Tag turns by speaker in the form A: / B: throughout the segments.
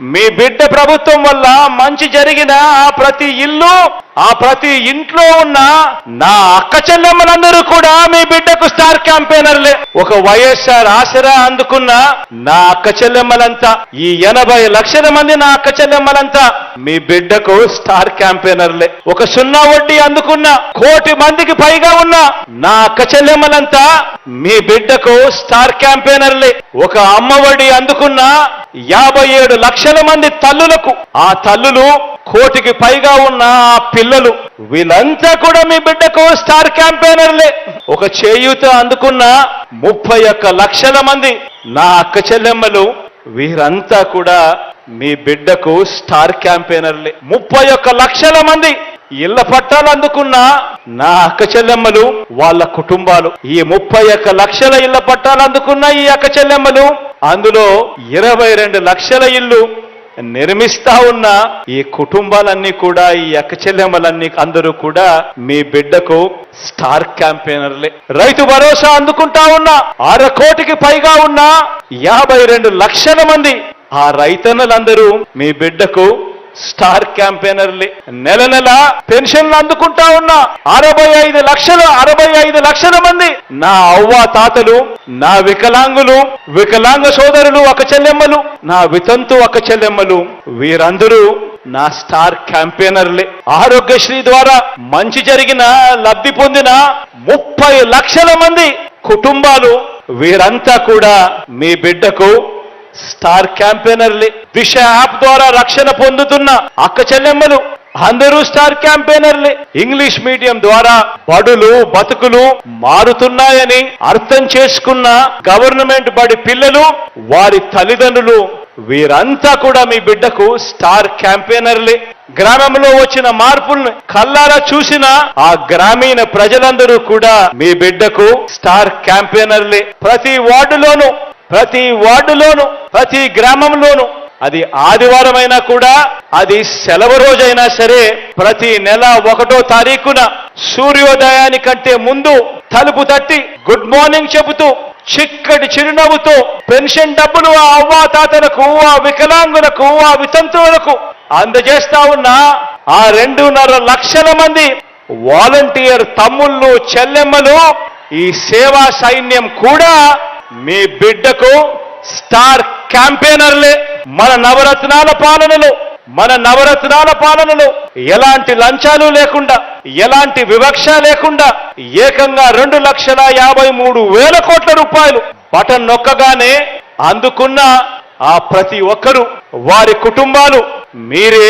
A: మీ బిడ్డ ప్రభుత్వం వల్ల మంచి జరిగిన ఆ ప్రతి ఇల్లు ఆ ప్రతి ఇంట్లో ఉన్న నా అక్క చెల్లెమ్మలందరూ కూడా మీ బిడ్డకు స్టార్ క్యాంపెయినర్లే. ఒక వైఎస్ఆర్ ఆసరా అందుకున్న నా అక్క చెల్లెమ్మలంతా ఈ ఎనభై లక్షల మంది నా అక్క చెల్లెమ్మలంతా మీ బిడ్డకు స్టార్ క్యాంపెయినర్లే. ఒక సున్నా వడ్డీ అందుకున్న కోటి మందికి పైగా ఉన్న నా అక్క చెల్లెమ్మలంతా మీ బిడ్డకు స్టార్ క్యాంపెయినర్లే. ఒక అమ్మ వడ్డీ అందుకున్న యాభై ఏడు లక్షల మంది తల్లులకు ఆ తల్లులు కోటికి పైగా ఉన్న ఆ పిల్లలు వీళ్ళంతా కూడా మీ బిడ్డకు స్టార్ క్యాంపెయినర్లే. ఒక చేయూత అందుకున్న ముప్పై ఒక్క లక్షల మంది నా అక్క చెల్లెమ్మలు వీరంతా కూడా మీ బిడ్డకు స్టార్ క్యాంపెయినర్లే. ముప్పై ఒక్క లక్షల మంది ఇళ్ళ పట్టాలు అందుకున్న నా అక్క చెల్లెమ్మలు వాళ్ళ కుటుంబాలు. ఈ ముప్పై ఒక్క లక్షల ఇళ్ళ పట్టాలు అందుకున్న ఈ అక్క చెల్లెమ్మలు అందులో ఇరవై రెండు లక్షల ఇల్లు నిర్మిస్తా ఉన్న ఈ కుటుంబాలన్నీ కూడా ఈ అక్కచెల్లెమ్మలన్నీ అందరూ కూడా మీ బిడ్డకు స్టార్ క్యాంపెయినర్లే. రైతు భరోసా అందుకుంటా ఉన్న అర కోటికి పైగా ఉన్న యాభై రెండు లక్షల మంది ఆ రైతన్నలందరూ మీ బిడ్డకు స్టార్ క్యాంపెయినర్లే. నెల నెల పెన్షన్లు అందుకుంటా ఉన్న. అరవై ఐదు లక్షల అరవై ఐదు లక్షల మంది. నా అవ్వ తాతలు నా వికలాంగులు వికలాంగ సోదరులు ఒక చెల్లెమ్మలు నా వితంతు ఒక చెల్లెమ్మలు. వీరందరూ నా స్టార్ క్యాంపెయినర్లే. ఆరోగ్యశ్రీ ద్వారా మంచి జరిగిన లబ్ధి పొందిన ముప్పై లక్షల మంది కుటుంబాలు వీరంతా కూడా మీ బిడ్డకు స్టార్ క్యాంపెయినర్లే. దిశ యాప్ ద్వారా రక్షణ పొందుతున్న అక్క చెల్లెమ్మలు అందరూ స్టార్ క్యాంపెయినర్లే. ఇంగ్లీష్ మీడియం ద్వారా బడులు బతుకులు మారుతున్నాయని అర్థం చేసుకున్న గవర్నమెంట్ బడి పిల్లలు వారి తల్లిదండ్రులు వీరంతా కూడా మీ బిడ్డకు స్టార్ క్యాంపెయినర్లే. గ్రామంలో వచ్చిన మార్పుల్ని కల్లారా చూసిన ఆ గ్రామీణ ప్రజలందరూ కూడా మీ బిడ్డకు స్టార్ క్యాంపెయినర్లే. ప్రతి వార్డులోనూ ప్రతి వార్డులోను ప్రతి గ్రామంలోను అది ఆదివారం అయినా కూడా అది సెలవు రోజైనా సరే ప్రతి నెల ఒకటో తారీఖున సూర్యోదయానికంటే ముందు తలుపు తట్టి గుడ్ మార్నింగ్ చెబుతూ చిక్కటి చిరునవ్వుతో పెన్షన్ డబ్బులు ఆ అవ్వాతాతలకు ఆ వికలాంగులకు ఆ వితంతువులకు అందజేస్తా ఉన్న ఆ రెండున్నర లక్షల మంది వాలంటీర్ తమ్ముళ్ళు చెల్లెమ్మలు ఈ సేవా సైన్యం కూడా మీ బిడ్డకు స్టార్ క్యాంపెయినర్లే మన నవరత్నాల పాలనలో మన నవరత్నాల పాలనలో. ఎలాంటి లంచాలు లేకుండా ఎలాంటి వివక్ష లేకుండా ఏకంగా రెండు లక్షల యాభై మూడు వేల కోట్ల రూపాయలు బటన్ నొక్కగానే అందుకున్న ఆ ప్రతి ఒక్కరూ వారి కుటుంబాలు మీరే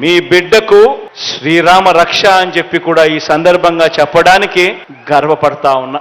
A: మీ బిడ్డకు శ్రీరామ రక్ష అని చెప్పి కూడా ఈ సందర్భంగా చెప్పడానికి గర్వపడతా ఉన్నా.